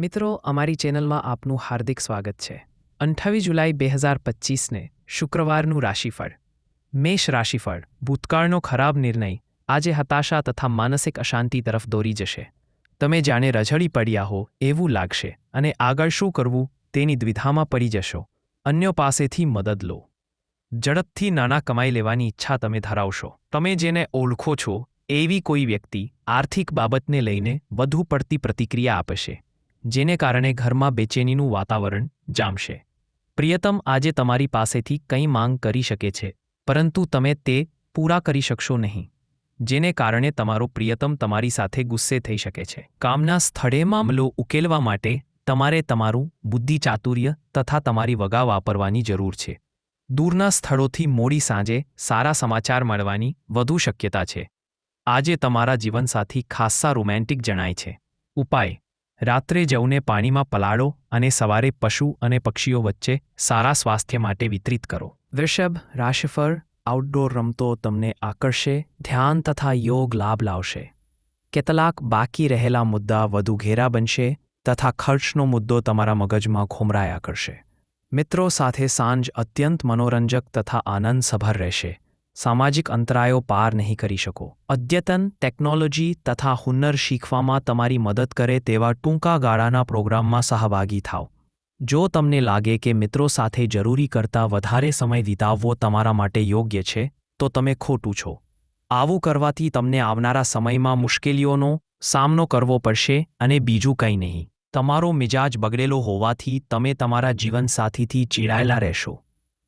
મિત્રો, અમારી ચેનલમાં આપનું હાર્દિક સ્વાગત છે. અઠ્ઠાવીસ જુલાઈ બે હજાર પચીસને શુક્રવારનું રાશિફળ. મેષ રાશિફળ, ભૂતકાળનો ખરાબ નિર્ણય, આજે હતાશા તથા માનસિક અશાંતિ તરફ દોરી જશે. તમે જાણે રઝળી પડ્યા હો, એવું લાગશે. અને આગળ શું કરવું, તેની દ્વિધામાં પડી જશો. અન્યો પાસેથી મદદ લો. ઝડપથી નાણાં કમાઈ લેવાની ઈચ્છા તમે ધરાવશો. તમે જેને ઓળખો છો, એવી કોઈ વ્યક્તિ આર્થિક બાબતને લઈને વધુ પડતી પ્રતિક્રિયા આપશે. જેને કારણે ઘરમાં બેચેનીનું વાતાવરણ જામશે. પ્રિયતમ આજે તમારી પાસેથી કંઈ માંગ કરી શકે છે, પરંતુ તમે તે પૂરા કરી શકશો નહીં, જેને કારણે તમારો પ્રિયતમ તમારી સાથે ગુસ્સે થઈ શકે છે. કામના સ્થળે મામલો ઉકેલવા માટે તમારે તમારું બુદ્ધિ ચાતુર્ય તથા તમારી વગા વાપરવાની જરૂર છે. દૂરના સ્થળોથી મોડી સાંજે સારા સમાચાર મળવાની વધુ શક્યતા છે. આજે તમારા જીવનસાથી ખાસ્સા રોમેન્ટિક જણાય છે. ઉપાય. રાત્રે જવને પાણીમાં પલાળો અને સવારે પશુ અને પક્ષીઓ વચ્ચે સારા સ્વાસ્થ્ય માટે વિતરિત કરો. વૃષભ, રાશિફળ આઉટડોર રમતો તમને આકર્ષે, ધ્યાન તથા યોગ લાભ લાવશે. કેટલાક બાકી રહેલા મુદ્દા વધુ ઘેરા બનશે તથા ખર્ચનો મુદ્દો તમારા મગજમાં ઘુમરાયા કરશે મિત્રો સાથે સાંજ અત્યંત મનોરંજક તથા આનંદસભર રહેશે. સામાજિક અંતરાયો પાર નહીં કરી શકો. અદ્યતન ટેકનોલોજી તથા હુન્નર શીખવામાં તમારી મદદ કરે તેવા ટૂંકા ગાળાના પ્રોગ્રામમાં સહભાગી થાઓ. જો તમને લાગે કે મિત્રો સાથે જરૂરી કરતાં વધારે સમય વિતાવવો તમારા માટે યોગ્ય છે, તો તમે ખોટું છો. આવું કરવાથી તમને આવનારા સમયમાં મુશ્કેલીઓનો સામનો કરવો પડશે અને બીજું કંઈ નહીં. તમારો મિજાજ બગડેલો હોવાથી તમે તમારા જીવનસાથીથી ચીડાયેલા રહેશો.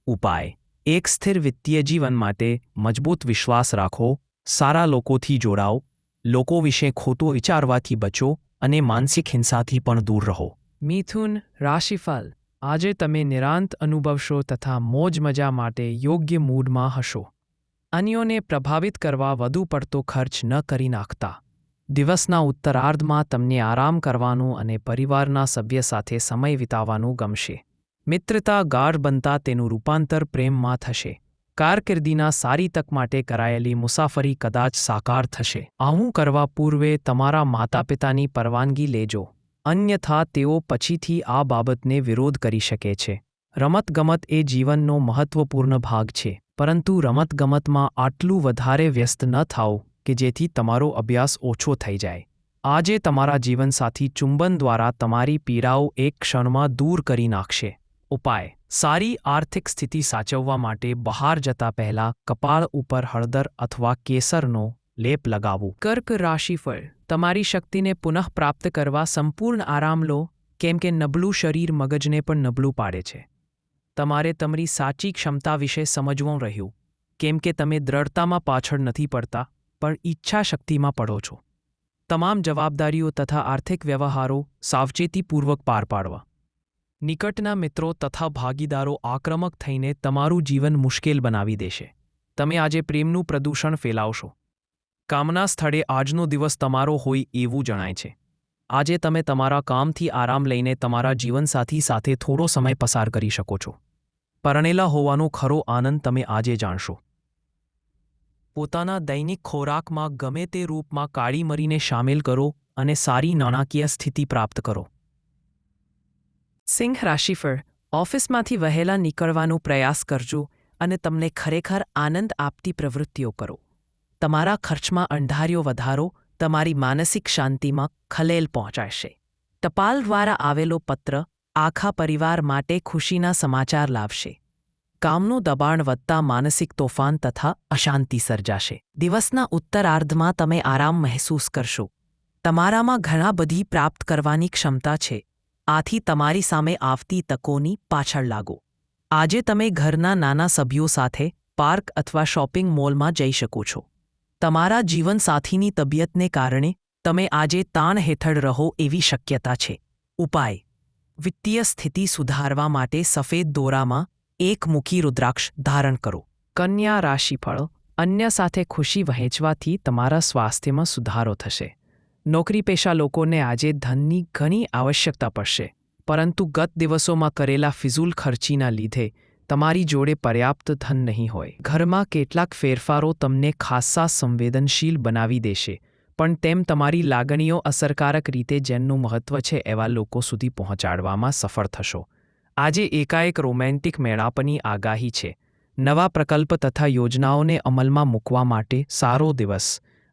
ઉપાય. એક સ્થિર વિત્તીય જીવન માટે મજબૂત વિશ્વાસ રાખો, સારા લોકોથી જોડાઓ, લોકો વિશે ખોટું વિચારવાથી બચો અને માનસિક હિંસાથી પણ દૂર રહો. મિથુન રાશિફળ, આજે તમે નિરાંત અનુભવશો તથા મોજ મજા માટે યોગ્ય મૂડમાં હશો. અન્યોને પ્રભાવિત કરવા વધુ પડતો ખર્ચ ન કરી નાખતા. દિવસના ઉત્તરાર્ધમાં તમને આરામ કરવાનું અને પરિવારના સભ્ય સાથે સમય વિતાવવાનું ગમશે. મિત્રતા ગાઢ બનતા તેનું રૂપાંતર પ્રેમમાં થશે. કારકિર્દીના સારી તક માટે કરાયેલી મુસાફરી કદાચ સાકાર થશે. આવું કરવા પૂર્વે તમારા માતા પિતાની પરવાનગી લેજો. અન્યથા તેઓ પછીથી આ બાબતને વિરોધ કરી શકે છે. રમતગમત એ જીવનનો મહત્વપૂર્ણ ભાગ છે. પરંતુ રમતગમતમાં આટલું વધારે વ્યસ્ત ન થાઓ કે જેથી તમારો અભ્યાસ ઓછો થઈ જાય. આજે તમારા જીવનસાથી ચુંબન દ્વારા તમારી પીડાઓ એક ક્ષણમાં દૂર કરી નાખશે. ઉપાય. સારી આર્થિક સ્થિતિ સાચવવા માટે બહાર જતા પહેલા કપાળ ઉપર હળદર અથવા કેસરનો લેપ લગાવવું કર્ક રાશિફળ. તમારી શક્તિને પુનઃપ્રાપ્ત કરવા સંપૂર્ણ આરામ લો, કેમ કે નબળું શરીર મગજને પણ નબળું પાડે છે. તમારે તમારી સાચી ક્ષમતા વિશે સમજવું રહ્યું. કેમ કે તમે દ્રઢતામાં પાછળ નથી પડતા, પણ ઈચ્છાશક્તિમાં પડો છો. તમામ જવાબદારીઓ તથા આર્થિક વ્યવહારો સાવચેતીપૂર્વક પાર પાડવા. નિકટના મિત્રો તથા ભાગીદારો આક્રમક થઈને તમારું જીવન મુશ્કેલ બનાવી દેશે. તમે આજે પ્રેમનું પ્રદૂષણ ફેલાવશો. કામના સ્થળે આજનો દિવસ તમારો હોય એવું જણાય છે. આજે તમે તમારા કામથી આરામ લઈને તમારા જીવનસાથી સાથે થોડો સમય પસાર કરી શકો છો. પરણેલા હોવાનો ખરો આનંદ તમે આજે જાણશો. પોતાના દૈનિક ખોરાકમાં ગમે તે રૂપમાં કાળી મરીને સામેલ કરો અને સારી નાણાકીય સ્થિતિ પ્રાપ્ત કરો. સિંહ રાશિફળ ઓફિસમાંથી વહેલા નીકળવાનો પ્રયાસ કરજો અને તમને ખરેખર આનંદ આપતી પ્રવૃત્તિઓ કરો. તમારા ખર્ચમાં અંધાર્યો વધારો તમારી માનસિક શાંતિમાં ખલેલ પહોંચાડશે. ટપાલ દ્વારા આવેલો પત્ર આખા પરિવાર માટે ખુશીના સમાચાર લાવશે. કામનું દબાણ વધતા માનસિક તોફાન તથા અશાંતિ સર્જાશે. દિવસના ઉત્તરાર્ધમાં તમે આરામ મહેસૂસ કરશો. તમારામાં ઘણા બધી પ્રાપ્ત કરવાની ક્ષમતા છે. આથી તમારી સામે આવતી તકોની પાછળ લાગો. આજે તમે ઘરના નાના સભ્યો સાથે પાર્ક અથવા શોપિંગ મોલમાં જઈ શકો છો. તમારા જીવનસાથીની તબિયતને કારણે તમે આજે તાણ હેઠળ રહો એવી શક્યતા છે. ઉપાય. વિત્તીય સ્થિતિ સુધારવા માટે સફેદ દોરામાં એક મુખી રુદ્રાક્ષ ધારણ કરો. કન્યા રાશિફળ અન્ય સાથે ખુશી વહેંચવાથી તમારા સ્વાસ્થ્યમાં સુધારો થશે. નોકરી પેશા લોકોને આજે ધનની ઘણી આવશ્યકતા પડશે. પરંતુ ગત દિવસોમાં કરેલા ફિઝૂલ ખર્ચીના લીધે તમારી જોડે પર્યાપ્ત ધન નહીં હોય. ઘરમાં કેટલાક ફેરફારો તમને ખાસ્સા સંવેદનશીલ બનાવી દેશે, પણ તેમ તમારી લાગણીઓ અસરકારક રીતે જેમનું મહત્વ છે એવા લોકો સુધી પહોંચાડવામાં સફળ થશો. આજે એકાએક રોમેન્ટિક મેળાપની આગાહી છે. નવા પ્રકલ્પ તથા યોજનાઓને અમલમાં મૂકવા માટે સારો દિવસ.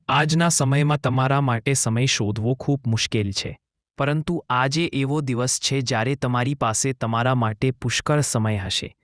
આજના સમયમાં તમારા માટે સમય શોધવો ખૂબ મુશ્કેલ છે. પરંતુ આજે એવો દિવસ છે જ્યારે તમારી પાસે તમારા માટે પુષ્કળ સમય હશે.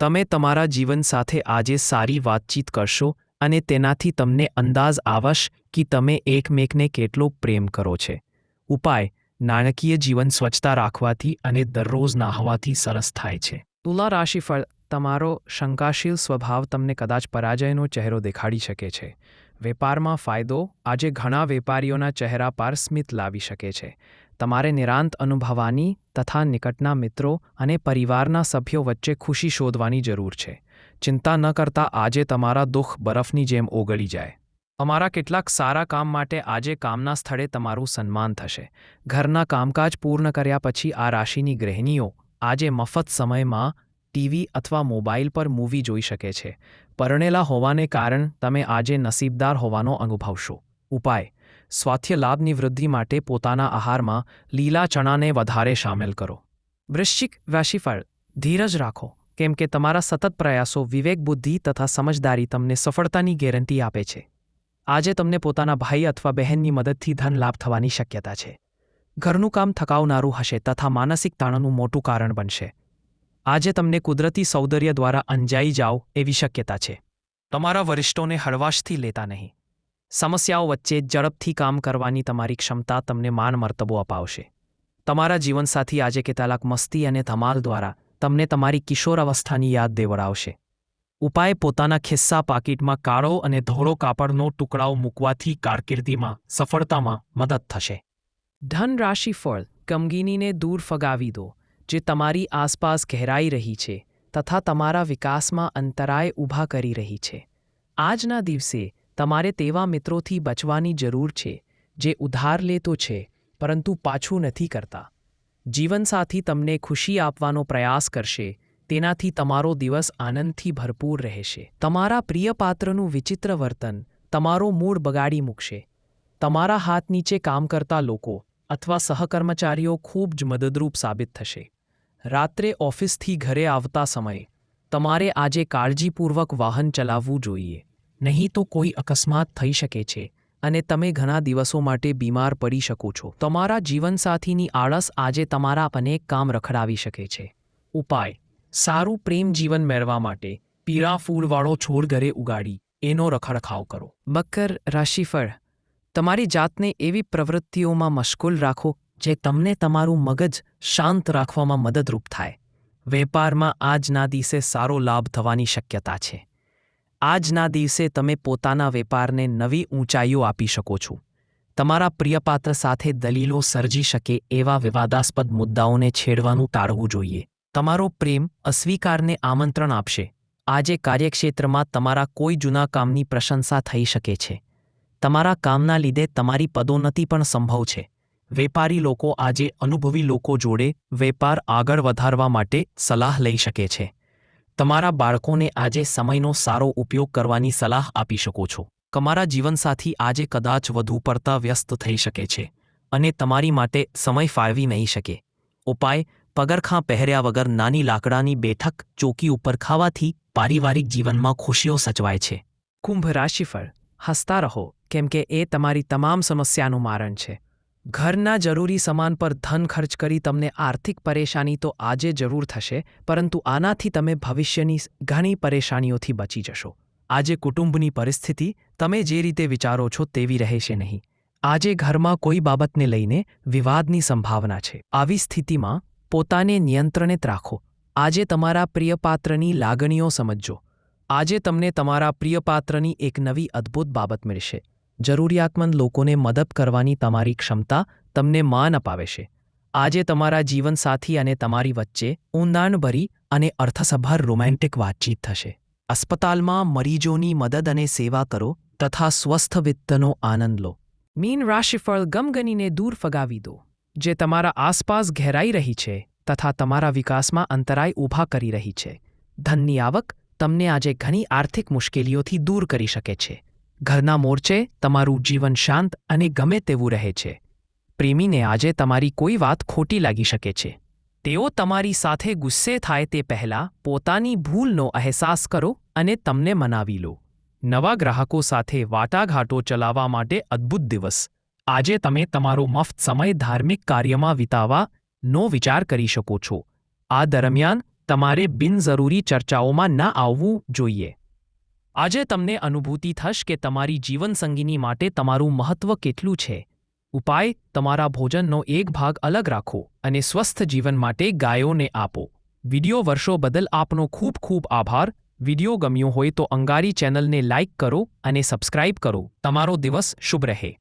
તમે તમારા જીવન સાથે આજે સારી વાતચીત કરશો અને તેનાથી તમને અંદાજ આવશ કે તમે એકમેકને કેટલો પ્રેમ કરો છે. ઉપાય, નાણાકીય જીવન સ્વચ્છતા રાખવાથી અને દરરોજ નાહવાથી સરસ થાય છે. તુલા રાશિફળ, તમારો શંકાશીલ સ્વભાવ તમને કદાચ પરાજયનો ચહેરો દેખાડી શકે છે. વેપારમાં ફાયદો, આજે ઘણા વેપારીઓના ચહેરા પર સ્મિત લાવી શકે છે. તમારે નિરાંત અનુભવવાની તથા નિકટના મિત્રો અને પરિવારના સભ્યો વચ્ચે ખુશી શોધવાની જરૂર છે. ચિંતા ન કરતા આજે તમારા દુઃખ બરફની જેમ ઓગળી જાય. અમારા કેટલાક સારા કામ માટે આજે કામના સ્થળે તમારું સન્માન થશે. ઘરના કામકાજ પૂર્ણ કર્યા પછી આ રાશિની ગૃહિણીઓ આજે મફત સમયમાં ટીવી અથવા મોબાઈલ પર મૂવી જોઈ શકે છે. પરણેલા હોવાને કારણ તમે આજે નસીબદાર હોવાનો અનુભવશો. ઉપાય. સ્વાસ્થ્ય લાભની વૃદ્ધિ માટે પોતાના આહારમાં લીલા ચણાને વધારે સામેલ કરો. વૃશ્ચિક રાશિફળ ધીરજ રાખો. કેમ કે તમારા સતત પ્રયાસો વિવેક બુદ્ધિ તથા સમજદારી તમને સફળતાની ગેરંટી આપે છે. આજે તમને પોતાના ભાઈ અથવા બહેનની મદદથી ધન લાભ થવાની શક્યતા છે. ઘરનું કામ થકાવનારું હશે તથા માનસિક તાણનું મોટું કારણ બનશે. આજે તમને કુદરતી સૌંદર્ય દ્વારા અંજાઈ જાઓ એવી શક્યતા છે. તમારા વરિષ્ઠોને હળવાશથી લેતા નહીં. સમસ્યાઓ વચ્ચે ઝડપથી કામ કરવાની તમારી ક્ષમતા તમને માન મર્તબો અપાવશે. તમારા જીવનસાથી આજે કેટલાક મસ્તી અને ધમાલ દ્વારા તમને તમારી કિશોર અવસ્થાની યાદ દેવડાવશે. ઉપાય પોતાના ખિસ્સા પાકીટમાં કાળો અને ધોળો કાપડનો ટુકડાઓ મૂકવાથી કારકિર્દીમાં, સફળતામાં મદદ થશે. ધન રાશિ ફળ ગમગીનીને દૂર ફગાવી દો. જે તમારી આસપાસ ઘેરાઈ રહી છે તથા તમારા વિકાસમાં અંતરાય ઊભા કરી રહી છે. આજના દિવસે તમારે તેવા મિત્રોથી બચવાની જરૂર છે, જે ઉધાર લેતો છે, પરંતુ પાછું નથી કરતા. જીવનસાથી તમને ખુશી આપવાનો પ્રયાસ કરશે, તેનાથી તમારો દિવસ આનંદથી ભરપૂર રહેશે. તમારા પ્રિય પાત્રનું વિચિત્ર વર્તન તમારો મૂડ બગાડી મૂકશે. તમારા હાથ નીચે કામ કરતા લોકો અથવા સહકર્મચારીઓ ખૂબ જ મદદરૂપ સાબિત થશે. રાત્રે ઓફિસથી ઘરે આવતા સમયે, તમારે આજે કાળજીપૂર્વક વાહન ચલાવવું જોઈએ. નહીં તો કોઈ અકસ્માત થઈ શકે છે અને તમે ઘણા દિવસો માટે બીમાર પડી શકો છો. તમારા જીવનસાથીની આળસ આજે તમારા અનેક કામ રખડાવી શકે છે. ઉપાય. સારું પ્રેમ જીવન મેળવા માટે પીળા ફૂલવાળો છોડ ઘરે ઉગાડી, એનો રખડખાવ કરો. મકર રાશિફળ. તમારી જાતને એવી પ્રવૃત્તિઓમાં મશગુલ રાખો જે તમને તમારું મગજ શાંત રાખવામાં મદદરૂપ થાય. વેપારમાં આજના દિવસે સારો લાભ થવાની શક્યતા છે. આજના દિવસે તમે પોતાના વેપારને નવી ઊંચાઈઓ આપી શકો છો. તમારા પ્રિયપાત્ર સાથે દલીલો સર્જી શકે એવા વિવાદાસ્પદ મુદ્દાઓને છેડવાનું ટાળવું જોઈએ. તમારો પ્રેમ અસ્વીકારને આમંત્રણ આપશે. આજે કાર્યક્ષેત્રમાં તમારા કોઈ જૂના કામની પ્રશંસા થઈ શકે છે. તમારા કામના લીધે તમારી પદોન્નતિ પણ સંભવ છે. વેપારી લોકો આજે અનુભવી લોકો જોડે વેપાર આગળ વધારવા માટે સલાહ લઈ શકે છે. તમારા બાળકોને આજે સમયનો સારો ઉપયોગ કરવાની સલાહ આપી શકો છો. તમારા જીવનસાથી આજે કદાચ વધુ પડતા વ્યસ્ત થઈ શકે છે અને તમારી માટે સમય ફાળવી નહીં શકે. ઉપાય, પગરખાં પહેર્યા વગર નાની લાકડાની બેઠક ચોકી ઉપર ખાવાથી પારિવારિક જીવનમાં ખુશીઓ સચવાય છે. કુંભ રાશિફળ. હસતા રહો, કેમ કે એ તમારી તમામ સમસ્યાનું મારણ છે. ઘરના જરૂરી સામાન પર ધન ખર્ચ કરી તમને આર્થિક પરેશાની તો આજે જરૂર થશે, પરંતુ આનાથી તમે ભવિષ્યની ઘણી પરેશાનીઓથી બચી જશો. આજે કુટુંબની પરિસ્થિતિ, તમે જે રીતે વિચારો છો તેવી રહેશે નહીં. આજે ઘરમાં કોઈ બાબતને લઈને વિવાદની સંભાવના છે. આવી સ્થિતિમાં પોતાને નિયંત્રણિત રાખો. આજે તમારા પ્રિયપાત્રની લાગણીઓ સમજજો. આજે તમને તમારા પ્રિયપાત્રની એક નવી અદ્ભુત બાબત મળશે. જરૂરિયાતમંદ લોકોને મદદ કરવાની તમારી ક્ષમતા તમને માન અપાવે છે. આજે તમારા જીવનસાથી અને તમારી વચ્ચે ઊંડાણભરી અને અર્થસભર રોમેન્ટિક વાતચીત થશે. અસ્પતાલમાં મરીજોની મદદ અને સેવા કરો તથા સ્વસ્થ વિત્તનો આનંદ લો. મીન રાશિફળ ગમગનીને દૂર ફગાવી દો, જે તમારા આસપાસ ઘેરાઈ રહી છે તથા તમારા વિકાસમાં અંતરાય ઊભા કરી રહી છે. ધનની આવક તમને આજે ઘણી આર્થિક મુશ્કેલીઓથી દૂર કરી શકે છે. ઘરના મોરચે તમારું જીવન શાંત અને ગમે તેવું રહે છે. પ્રેમીને આજે તમારી કોઈ વાત ખોટી લાગી શકે છે. તેઓ તમારી સાથે ગુસ્સે થાય તે પહેલાં પોતાની ભૂલનો અહેસાસ કરો અને તમને મનાવી લો. નવા ગ્રાહકો સાથે વાટાઘાટો ચલાવવા માટે અદ્ભુત દિવસ. આજે તમે તમારો મફત સમય ધાર્મિક કાર્યમાં વિતાવવાનો વિચાર કરી શકો છો. આ દરમિયાન તમારે બિનજરૂરી ચર્ચાઓમાં ન આવવું જોઈએ. આજે તમને અનુભૂતિ થશે કે તમારી જીવનસંગીની માટે તમારું મહત્વ કેટલું છે. ઉપાય, તમારા ભોજનનો એક ભાગ અલગ રાખો અને સ્વસ્થ જીવન માટે ગાયોને આપો. વિડિયો વર્ષો બદલ આપનો ખૂબ ખૂબ આભાર. વિડિયો ગમ્યો હોય તો અંગારી ચેનલને લાઇક કરો અને સબસ્ક્રાઇબ કરો. તમારો દિવસ શુભ રહે.